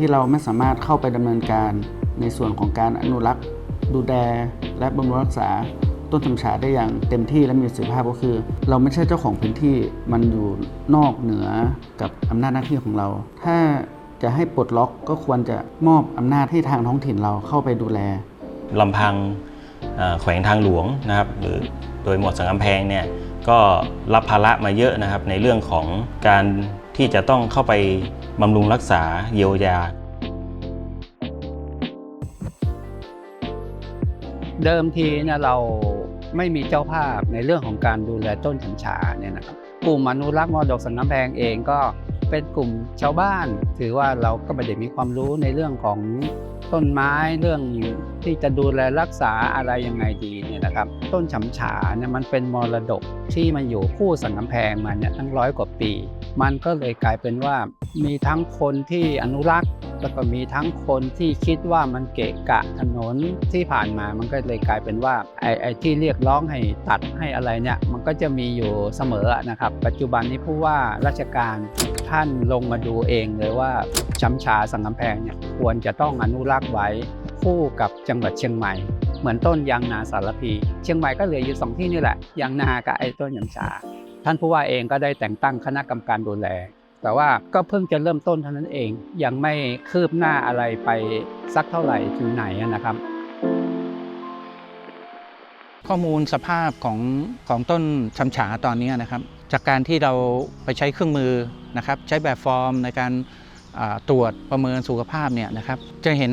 ที่เราไม่สามารถเข้าไปดำเนินการในส่วนของการอนุรักษ์ ดูแลและบำรุงรักษาต้นชำฉาได้อย่างเต็มที่และมีประสิทธิภาพก็คือ เราไม่ใช่เจ้าของพื้นที่มันอยู่นอกเหนือกับอำนาจหน้าที่ของเรา ถ้าจะให้ปลดล็อกก็ควรจะมอบอำนาจให้ทางท้องถิ่นเราเข้าไปดูแลลำพังแขวงทางหลวงนะครับหรือโดยหมวดสังกำแพงเนี่ยก็รับภาระมาเยอะนะครับในเรื่องของการ ที่จะต้องเข้าไปบำรุงรักษาเยียวยา เดิมทีเนี่ยเราไม่มีเจ้าภาพในเรื่องของการดูแลต้นฉันชาเนี่ยนะครับกลุ่มอนุรักษ์มรดกสันน้ำแพงเองก็เป็นกลุ่มชาวบ้าน ถือว่าเราก็ไม่ได้มีความรู้ในเรื่องของ ต้นไม้เรื่องที่จะดูแลรักษาอะไรยังไงดีเนี่ยนะครับ ต้นฉำฉาเนี่ยมันเป็นมรดกที่มันอยู่คู่สันน้ำแพงมาเนี่ยตั้งร้อยกว่าปี มันก็เลยกลายเป็นว่า มีทั้งคนที่อนุรักษ์แล้วก็มีทั้งคนที่คิดว่ามันเกะกะถนนที่ผ่านมา มันก็เลยกลายเป็นว่าไอ้ไอ้ที่เรียกร้องให้ตัดให้อะไรเนี่ย มันก็จะมีอยู่เสมอนะครับ ปัจจุบันนี้ผู้ว่าราชการ ท่านลงมาดูเองเลยว่าช้ำชาสังกำแพงเนี่ยควรจะต้องอนุรักษ์ไว้คู่กับจังหวัดเชียงใหม่ เหมือนต้นยางนาสารพีเชียงใหม่ก็เหลืออยู่สองที่นี่แหละยางนากับไอ้ต้นยางชา ท่านผู้ว่าเองก็ได้แต่งตั้งคณะกรรมการดูแล แต่ว่าก็เพิ่งจะเริ่มต้นเท่านั้นเอง ยังไม่คืบหน้าอะไรไปสักเท่าไหร่ถึงไหนนะครับข้อมูลสภาพของของต้นชำฉาตอนนี้นะครับ จากการที่เราไปใช้เครื่องมือ นะครับใช้แบบฟอร์มในการตรวจประเมินสุขภาพเนี่ยนะครับจะเห็น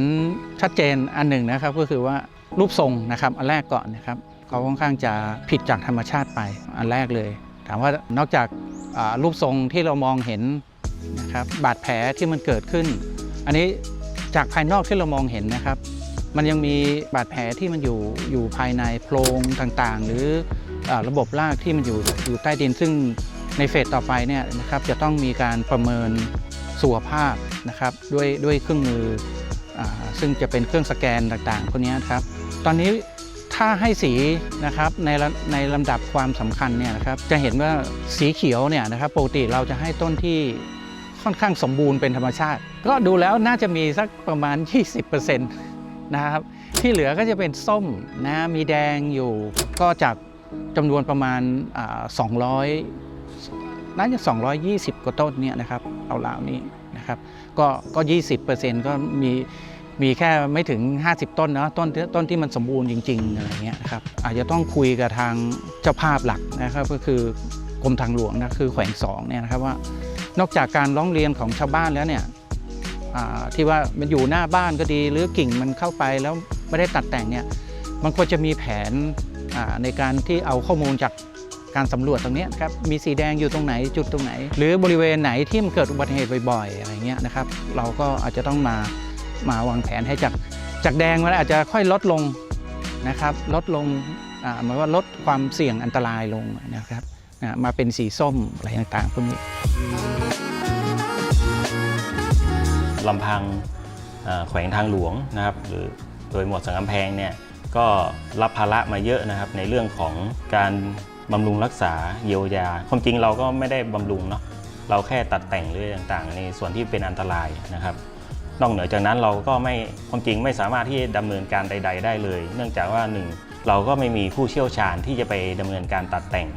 ชัดเจนอันหนึ่งนะครับก็คือว่ารูปทรงนะครับอันแรกก่อนนะครับเขาค่อนข้างจะผิดจากธรรมชาติไปอันแรกเลย ถามว่านอกจากรูปทรงที่เรามองเห็นนะครับบาดแผลที่มันเกิดขึ้น อันนี้จากภายนอกที่เรามองเห็นนะครับ มันยังมีบาดแผลที่มันอยู่อยู่ภายในโพรงต่างๆ หรือออระบบรากที่มันอยู่อยู่ใต้ดินซึ่ง ในเฟสต่อไปเนี่ยนะครับจะต้องมีการประเมินสุขภาพนะครับด้วยด้วยเครื่องมืออซึ่งจะเป็นเครื่องสแกนต่างๆพวกนี้ครับ ตอนนี้ถ้าให้สีนะครับในในลำดับความสำคัญเนี่ยนะครับจะเห็นว่าสีเขียวเนี่ยนะครับปกติเราจะให้ต้นที่ค่อนข้างสมบูรณ์เป็นธรรมชาติ ก็ดูแล้วน่าจะมีสักประมาณ 20%นะครับที่เหลือก็จะเป็นส้มนะมีแดงอยู่ก็จากจำนวนประมาณ 200 น่าจะ 220 กว่าต้นเนี่ยนะครับเอาลานี้นะครับก็ก็ 20%ก็มีมีแค่ไม่ถึง 50 ต้นนะต้นต้นที่มันสมบูรณ์จริงๆอะไรเงี้ยนะครับอาจจะต้องคุยกับทางเจ้าภาพหลักนะครับก็คือกรมทางหลวงนะคือแขวงสองเนี่ยนะครับว่านอกจากการร้องเรียนของชาวบ้านแล้วเนี่ยที่ว่ามันอยู่หน้าบ้านก็ดีหรือกิ่งมันเข้าไปแล้วไม่ได้ตัดแต่งเนี่ยมันควรจะมีแผนในการที่เอาข้อมูลจาก การสำรวจตรงนี้ครับมีสีแดงอยู่ตรงไหนจุดตรงไหน หรือบริเวณไหนที่มันเกิดอุบัติเหตุบ่อยๆอะไรเงี้ยนะครับ เราก็อาจจะต้องมามาวางแผนให้จากจากแดงมันอาจจะค่อยลดลงนะครับ ลดลงหมายว่าลดความเสี่ยงอันตรายลงนะครับมาเป็นสีส้มอะไรต่างๆพวกนี้ลำพังแขวงทางหลวงนะครับหรือโดยหมวดสังกำแพงเนี่ยก็รับภาระมาเยอะนะครับในเรื่องของการ บำรุงรักษาเยียวยา ความจริงเราก็ไม่ได้บำรุงเนาะเราแค่ตัดแต่งเรื่องต่างๆ ในส่วนที่เป็นอันตรายนะครับ นอกเหนือจากนั้นเราก็ไม่ความจริงไม่สามารถที่จะดำเนินการใด ๆ ได้เลย เนื่องจากว่าหนึ่งเราก็ไม่มีผู้เชี่ยวชาญที่จะไปดำเนินการตัดแต่ง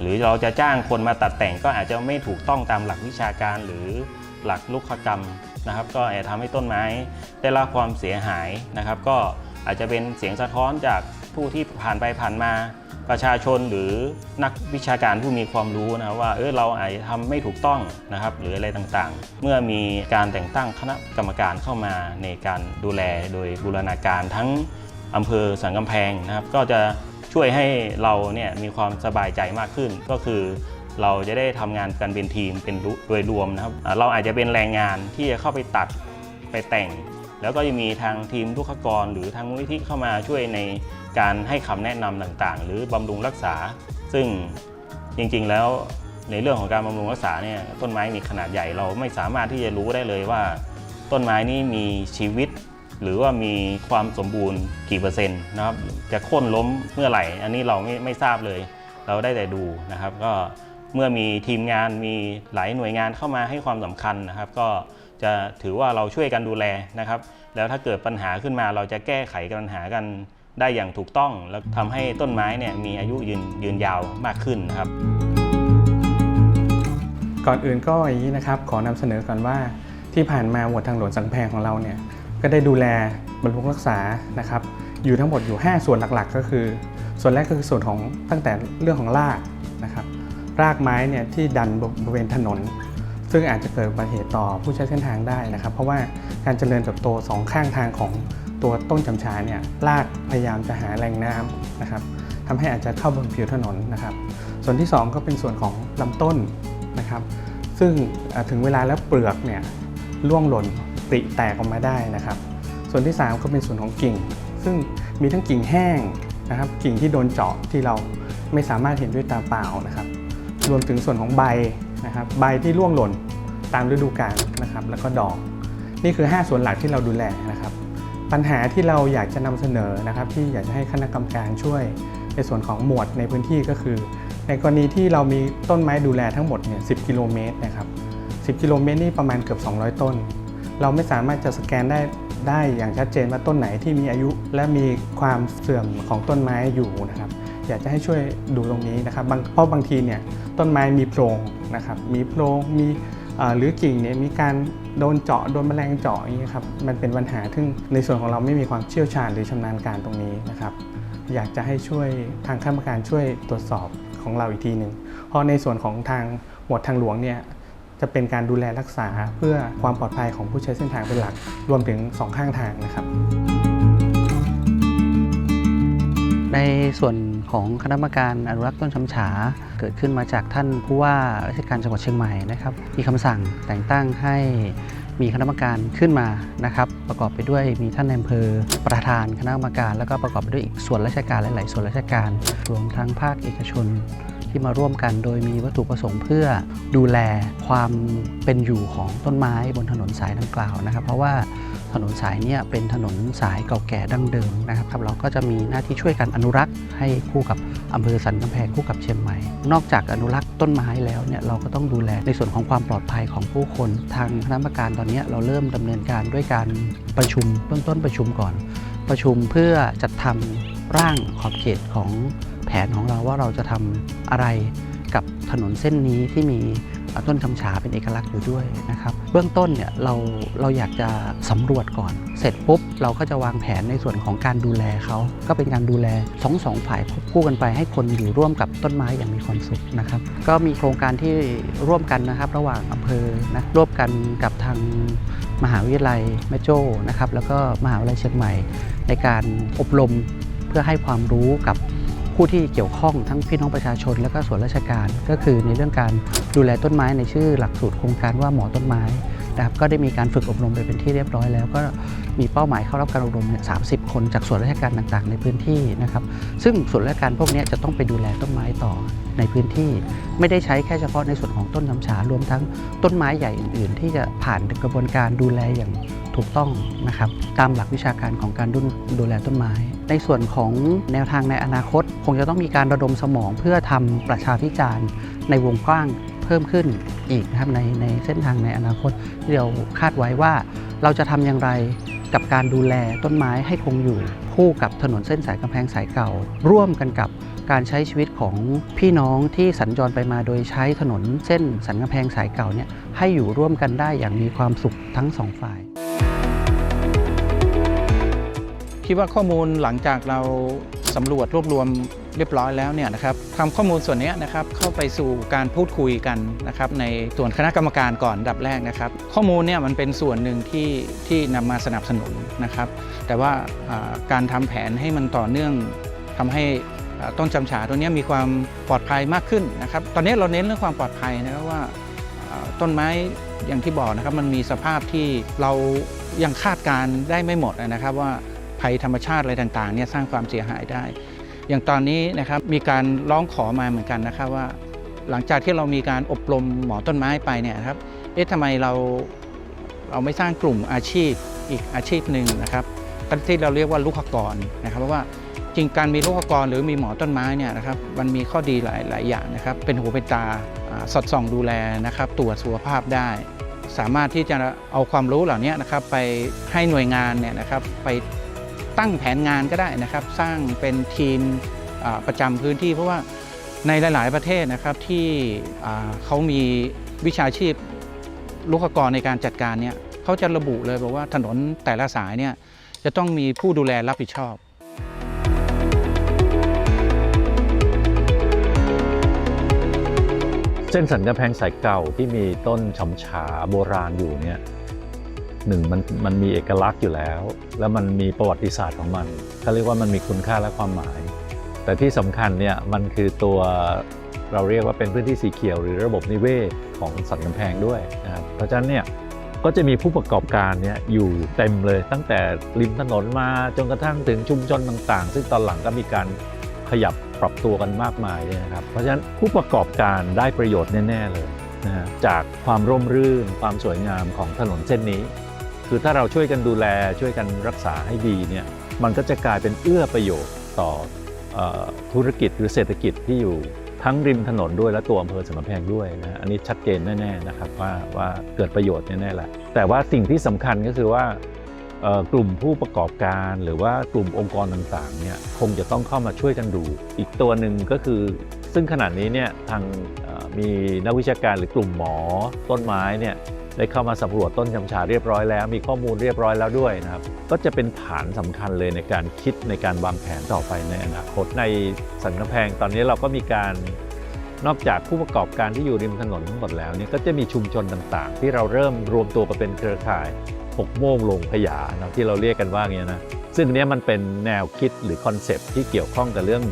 หรือเราจะจ้างคนมาตัดแต่งก็อาจจะไม่ถูกต้องตามหลักวิชาการหรือหลักลุกขกรรมนะครับ ก็อาจจะทำให้ต้นไม้ได้รับความเสียหายนะครับ ก็อาจจะเป็นเสียงสะท้อนจาก ผู้ที่ผ่านไปผ่านมาประชาชนหรือนักวิชาการผู้มีความรู้นะครับว่าเออเราอาจจะทำไม่ถูกต้องนะครับหรืออะไรต่างๆ เมื่อมีการแต่งตั้งคณะกรรมการเข้ามาในการดูแลโดยบูรณาการทั้งอำเภอสันกำแพงนะครับ ก็จะช่วยให้เราเนี่ยมีความสบายใจมากขึ้น ก็คือเราจะได้ทำงานกันเป็นทีมเป็นโดยรวมนะครับ เราอาจจะเป็นแรงงานที่จะเข้าไปตัดไปแต่ง แล้วก็จะมีทางทีมลูกขกร หรือทางมูลนิธิเข้ามาช่วยในการให้คำแนะนำต่างๆ หรือบำรุงรักษา ซึ่งจริงๆแล้วในเรื่องของการบำรุงรักษาเนี่ยต้นไม้มีขนาดใหญ่เราไม่สามารถที่จะรู้ได้เลยว่า ต้นไม้นี้มีชีวิต หรือว่ามีความสมบูรณ์กี่เปอร์เซ็นต์นะครับจะโค่นล้มเมื่อไหร่ อันนี้เราไม่ไม่ทราบเลย เราได้แต่ดูนะครับ ก็เมื่อมีทีมงานมีหลายหน่วยงานเข้ามาให้ความสำคัญนะครับ ก็ จะถือว่าเราช่วยกันดูแลนะครับ แล้วถ้าเกิดปัญหาขึ้นมาเราจะแก้ไขปัญหากันได้อย่างถูกต้อง แล้วทำให้ต้นไม้เนี่ยมีอายุยืนยืนยาวมากขึ้นครับ ก่อนอื่นก็อย่างนี้นะครับ ขอนำเสนอก่อนว่าที่ผ่านมาหมวดทางหลวงสังแพงของเราเนี่ยก็ได้ดูแลบำรุรักษานะครับ อยู่ทั้งหมดอยู่ 5 ส่วนหลักๆ ก็คือ ส่วนแรกก็คือส่วนของตั้งแต่เรื่องของรากนะครับรากไม้เนี่ยที่ดันบริเวณถนน ซึ่งอาจจะเกิดอุบัติเหตุต่อผู้ใช้เส้นทางได้นะครับ เพราะว่าการเจริญเติบโตสองข้างทางของตัวต้นจำชาเนี่ยรากพยายามจะหาแหล่งน้ำนะครับทำให้อาจจะเข้าบนผิวถนนนะครับ ส่วนที่สองก็เป็นส่วนของลำต้นนะครับ ซึ่งถึงเวลาแล้วเปลือกเนี่ยร่วงหล่นปริแตกออกมาได้นะครับ ส่วนที่ 3 ก็เป็นส่วนของกิ่ง ซึ่งมีทั้งกิ่งแห้งนะครับ กิ่งที่โดนเจาะที่เราไม่สามารถเห็นด้วยตาเปล่านะครับ รวมถึงส่วนของใบ นะครับใบที่ร่วงหล่นตามฤดูกาลนะครับแล้วก็ดอกนี่คือ 5 ส่วนหลักที่เราดูแลนะครับปัญหาที่เราอยากจะนำเสนอนะครับที่อยากจะให้คณะกรรมการช่วย ในส่วนของหมวดในพื้นที่ก็คือ ในกรณีที่เรามีต้นไม้ดูแลทั้งหมดเนี่ย10กิโลเมตรนะครับ10กิโลเมตรนี่ประมาณเกือบ 200 ต้น เราไม่สามารถจะสแกนได้ได้อย่างชัดเจนว่าต้นไหนที่มีอายุ และมีความเสื่อมของต้นไม้อยู่นะครับอยากจะให้ช่วยดูตรงนี้นะครับเพราะบางทีเนี่ย ต้นไม้มีโพรงนะครับ มีโพรงมีหรือกิ่งเนี่ยมีการโดนเจาะโดนแมลงเจาะอย่างนี้ครับมันเป็นปัญหาซึ่งในส่วนของเราไม่มีความเชี่ยวชาญหรือชำนาญการตรงนี้นะครับ อยากจะให้ช่วยทางข้าราการช่วยตรวจสอบของเราอีกทีหนึ่งเพราะในส่วนของทางหมวดทางหลวงเนี่ยจะเป็นการดูแลรักษาเพื่อความปลอดภัยของผู้ใช้เส้นทางเป็นหลักรวมถึงสองข้างทางนะครับ ในส่วน ของคณะกรรมการอนุรักษ์ต้นชำฉา เกิดขึ้นมาจากท่านผู้ว่าราชการจังหวัดเชียงใหม่นะครับมีคำสั่งแต่งตั้งให้มีคณะกรรมการขึ้นมานะครับ ประกอบไปด้วยมีท่านนายอำเภอประธานคณะกรรมการ แล้วก็ประกอบไปด้วยอีกส่วนราชการหลาย ๆ ส่วนราชการรวมทั้งภาคเอกชนที่มาร่วมกันโดยมีวัตถุประสงค์เพื่อดูแลความเป็นอยู่ของต้นไม้บนถนนสายดังกล่าวนะครับ เพราะว่า ถนนสายนี้เป็นถนนสายเก่าแก่ดั้งเดิมนะครับเราก็จะมีหน้าที่ช่วยกันอนุรักษ์ให้คู่กับอำเภอสันกำแพงคู่กับเชียงใหม่ นอกจากอนุรักษ์ต้นไม้แล้วเนี่ยเราก็ต้องดูแลในส่วนของความปลอดภัยของผู้คน ทางคณะกรรมการตอนนี้เราเริ่มดำเนินการด้วยการประชุมเบื้องต้นประชุมก่อน ประชุมเพื่อจัดทำร่างขอบเขตของแผนของเราว่าเราจะทำอะไรกับถนนเส้นนี้ที่มี ต้นคำฉาเป็นเอกลักษณ์อยู่ด้วยนะครับเบื้องต้นเนี่ยเราเราอยากจะสำรวจก่อน เสร็จปุ๊บเราก็จะวางแผนในส่วนของการดูแลเขาก็เป็นการดูแลสองสองฝ่ายควบคู่กันไปให้คนอยู่ร่วมกับต้นไม้อย่างมีความสุขนะครับ ก็มีโครงการที่ร่วมกันนะครับ ระหว่างอำเภอนะร่วมกันกับทางมหาวิทยาลัยแม่โจ้นะครับ แล้วก็มหาวิทยาลัยเชียงใหม่ ในการอบรมเพื่อให้ความรู้กับ ผู้ที่เกี่ยวข้องทั้งพี่น้องประชาชน และก็ส่วนราชการ ก็คือในเรื่องการดูแลต้นไม้ในชื่อหลักสูตรโครงการว่าหมอต้นไม้นะครับก็ได้มีการฝึกอบรมไปเป็นที่เรียบร้อยแล้ว ก็มีเป้าหมายเข้ารับการอบรมเนี่ยสาคนจากส่วนราชการต่างๆ ในพื้นที่นะครับซึ่งส่วนราชการพวกนี้จะต้องไปดูแลต้นไม้ต่อในพื้นที่ ไม่ได้ใช้แค่เฉพาะในส่วนของต้นน้ำฉารวมทั้งต้นไม้ใหญ่อื่น ๆ ที่จะผ่านกระบวนการดูแลอย่างถูกต้องนะครับตามหลักวิชาการของการดูดูแลต้นไม้ ในส่วนของแนวทางในอนาคต คงจะต้องมีการระดมสมองเพื่อทำประชาพิจารณ์ ในวงกว้างเพิ่มขึ้นอีกนะครับในในเส้นทางในอนาคตที่เราคาดไว้ว่า เราจะทำอย่างไรกับการดูแลต้นไม้ให้คงอยู่ คู่กับถนนเส้นสายกำแพงสายเก่า ร่วมกันกับการใช้ชีวิตของพี่น้องที่สัญจรไปมาโดยใช้ถนนเส้นสันกำแพงสายเก่าเนี่ยให้อยู่ร่วมกันได้อย่างมีความสุขทั้งสองฝ่าย คิดว่าข้อมูลหลังจากเราสำรวจรวบรวมเรียบร้อยแล้วเนี่ยนะครับทำข้อมูลส่วนนี้นะครับเข้าไปสู่การพูดคุยกันนะครับในส่วนคณะกรรมการก่อนดับแรกนะครับ ข้อมูลเนี่ยมันเป็นส่วนหนึ่งที่ที่นำมาสนับสนุนนะครับ แต่ว่าการทำแผนให้มันต่อเนื่องทำให้ต้นจำฉาตัวนี้มีความปลอดภัยมากขึ้นนะครับ ตอนนี้เราเน้นเรื่องความปลอดภัยนะครับว่าต้นไม้อย่างที่บอกนะครับมันมีสภาพที่เรายังคาดการได้ไม่หมดนะครับว่า ภัยธรรมชาติอะไรต่างๆเนี่ยสร้างความเสียหายได้ อย่างตอนนี้นะครับมีการร้องขอมาเหมือนกันนะครับว่า หลังจากที่เรามีการอบรมหมอต้นไม้ไปเนี่ยครับเอ๊ะทำไมเราเราไม่สร้างกลุ่มอาชีพอีกอาชีพหนึ่งนะครับที่เราเรียกว่าลูกขกรนะครับเพราะว่าจริงการมีลูกขกรหรือมีหมอต้นไม้เนี่ยนะครับมันมีข้อดีหลายหลายอย่างนะครับ เป็นหูเป็นตาอ่าสอดส่องดูแลนะครับตรวจสุขภาพได้ สามารถที่จะเอาความรู้เหล่านี้นะครับไปให้หน่วยงานเนี่ยนะครับไป ตั้งแผนงานก็ได้นะครับ สร้างเป็นทีมประจำพื้นที่ เพราะว่าในหลาย ๆ ประเทศนะครับที่เขามีวิชาชีพลูกกรในการจัดการเนี่ยเขาจะระบุเลยบอกว่าถนนแต่ละสายเนี่ยจะต้องมีผู้ดูแลรับผิดชอบเส้นสันกำแพงสายเก่าที่มีต้นฉำฉาโบราณอยู่เนี่ย หนึ่งมันมันมีเอกลักษณ์อยู่แล้ว แล้วมันมีประวัติศาสตร์ของมันเขาเรียกว่ามันมีคุณค่าและความหมาย แต่ที่สำคัญเนี่ยมันคือตัวเราเรียกว่าเป็นพื้นที่สีเขียวหรือระบบนิเวศของสันกำแพงด้วยนะครับเพราะฉะนั้นเนี่ยก็จะมีผู้ประกอบการเนี่ยอยู่เต็มเลยตั้งแต่ริมถนนมาจนกระทั่งถึงชุมชนต่างๆ ซึ่งตอนหลังก็มีการขยับปรับตัวกันมากมายเลยนะครับเพราะฉะนั้นผู้ประกอบการได้ประโยชน์แน่ ๆ เลยนะจากความร่มรื่นความสวยงามของถนนเส้นนี้ คือถ้าเราช่วยกันดูแลช่วยกันรักษาให้ดีเนี่ยมันก็จะกลายเป็นเอื้อประโยชน์ต่อออธุรกิจหรือเศรษฐกิจที่อยู่ทั้งริมถนนด้วยและตัวอำเภอสมรแพงด้วยนะอันนี้ชัดเจนแน่ๆนะครับว่าว่าเกิดประโยชน์แน่ๆแหละแต่ว่าสิ่งที่สำคัญก็คือว่า กลุ่มผู้ประกอบการหรือว่ากลุ่มองค์กรต่างๆเนี่ยคงจะต้องเข้ามาช่วยกันดู อีกตัวหนึ่งก็คือ ซึ่งขณะนี้เนี่ยทางมีนักวิชาการหรือกลุ่มหมอต้นไม้เนี่ยได้เข้ามาสำรวจต้นชำชาเรียบร้อยแล้ว มีข้อมูลเรียบร้อยแล้วด้วยนะครับ ก็จะเป็นฐานสำคัญเลยในการคิดในการวางแผนต่อไปในอนาคตในสันกำแพงตอนนี้เราก็มีการนอกจากผู้ประกอบการที่อยู่ริมถนนทั้งหมดแล้วเนี่ยก็จะมีชุมชนต่างๆ ที่เราเริ่มรวมตัวกันเป็นเครือข่าย หกโมงลงพยานะที่เราเรียกกันว่าอย่างนี้ยนะซึ่งนเนี้ยมันเป็นแนวคิดหรือคอนเซปต์ที่เกี่ยวข้องกับเรื่อง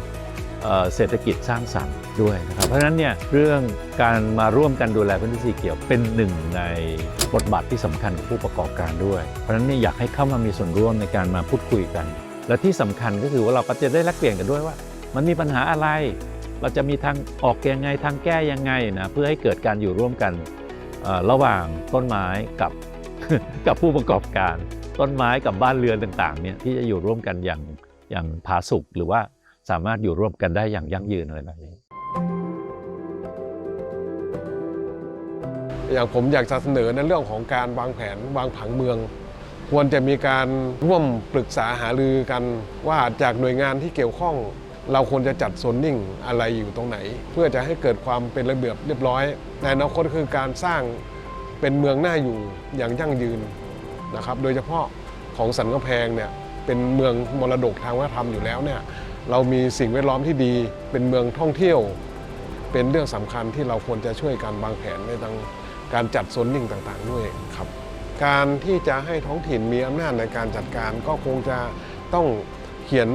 เศรษฐกิจสร้างสรรค์ด้วยนะครับเพราะฉะนั้นเนี่ยเรื่องการมาร่วมกันดูแลพื้นที่สีเขียวเป็นหนึ่งในบทบาทที่สำคัญของผู้ประกอบการด้วย เพราะฉะนั้นเนี่ยอยากให้เข้ามามีส่วนร่วมในการมาพูดคุยกัน และที่สำคัญก็คือว่าเราจะได้แลกเปลี่ยนกันด้วยว่า มันมีปัญหาอะไร เราจะมีทางออกยังไงทางแก้ยังไงนะเพื่อให้เกิดการอยู่ร่วมกันระหว่างต้นไม้กับ กับผู้ประกอบการ ต้นไม้กับบ้านเรือนต่างๆเนี่ยที่จะอยู่ร่วมกันอย่างอย่างผาสุกหรือว่าสามารถอยู่ร่วมกันได้อย่างยั่งยืนอะไรแบบนี้อย่างผมอยากจะเสนอในเรื่องของการวางแผนวางผังเมือง ควรจะมีการร่วมปรึกษาหารือกันว่าจากหน่วยงานที่เกี่ยวข้อง เราควรจะจัดโซนนิ่งอะไรอยู่ตรงไหน เพื่อจะให้เกิดความเป็นระเบียบเรียบร้อยในอนาคตคือการสร้าง เป็นเมืองน่าอยู่อย่างยั่งยืนนะครับ โดยเฉพาะของสันกำแพงเนี่ยเป็นเมืองมรดกทางวัฒนธรรมอยู่แล้วเนี่ยเรามีสิ่งแวดล้อมที่ดี เป็นเมืองท่องเที่ยว เป็นเรื่องสำคัญที่เราควรจะช่วยกันวางแผนในทางการจัดโซนนิ่งต่างๆ ด้วยครับ การที่จะให้ท้องถิ่นมีอำนาจในการจัดการก็คงจะต้องเขียน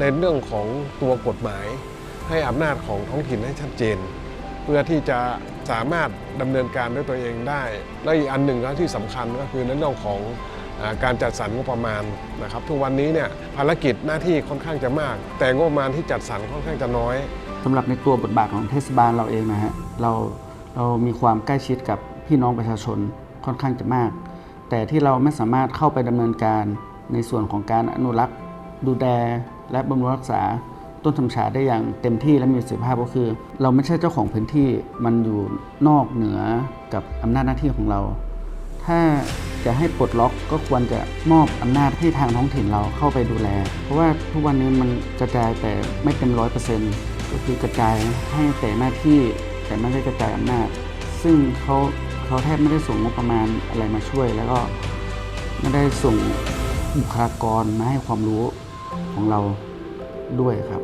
ในเรื่องของตัวกฎหมาย ให้อำนาจของท้องถิ่นให้ชัดเจน เพื่อที่จะ สามารถดำเนินการด้วยตัวเองได้ และอีกอันหนึ่งก็ที่สำคัญก็คือในเรื่องของการจัดสรรงบประมาณนะครับทุกวันนี้เนี่ยภารกิจหน้าที่ค่อนข้างจะมาก แต่งบประมาณที่จัดสรรค่อนข้างจะน้อยสำหรับในตัวบทบาทของเทศบาลเราเองนะฮะเราเรามีความใกล้ชิดกับพี่น้องประชาชนค่อนข้างจะมาก แต่ที่เราไม่สามารถเข้าไปดำเนินการในส่วนของการอนุรักษ์ดูแลและบำรุงรักษา ต้นทำฉาได้อย่างเต็มที่และมีประสิทธิภาพก็คือ เราไม่ใช่เจ้าของพื้นที่มันอยู่นอกเหนือกับอำนาจหน้าที่ของเรา ถ้าจะให้ปลดล็อกก็ควรจะมอบอำนาจให้ทางท้องถิ่นเราเข้าไปดูแล เพราะว่าทุกวันนี้มันกระจายแต่ไม่เต็มร้อยเปอร์เซ็นต์ก็คือกระจายให้แต่หน้าที่แต่ไม่ได้กระจายอำนาจ ซึ่งเขาเขาแทบไม่ได้ส่งงบประมาณอะไรมาช่วย แล้วก็ไม่ได้ส่งบุคลากรมาให้ความรู้ของเราด้วยครับ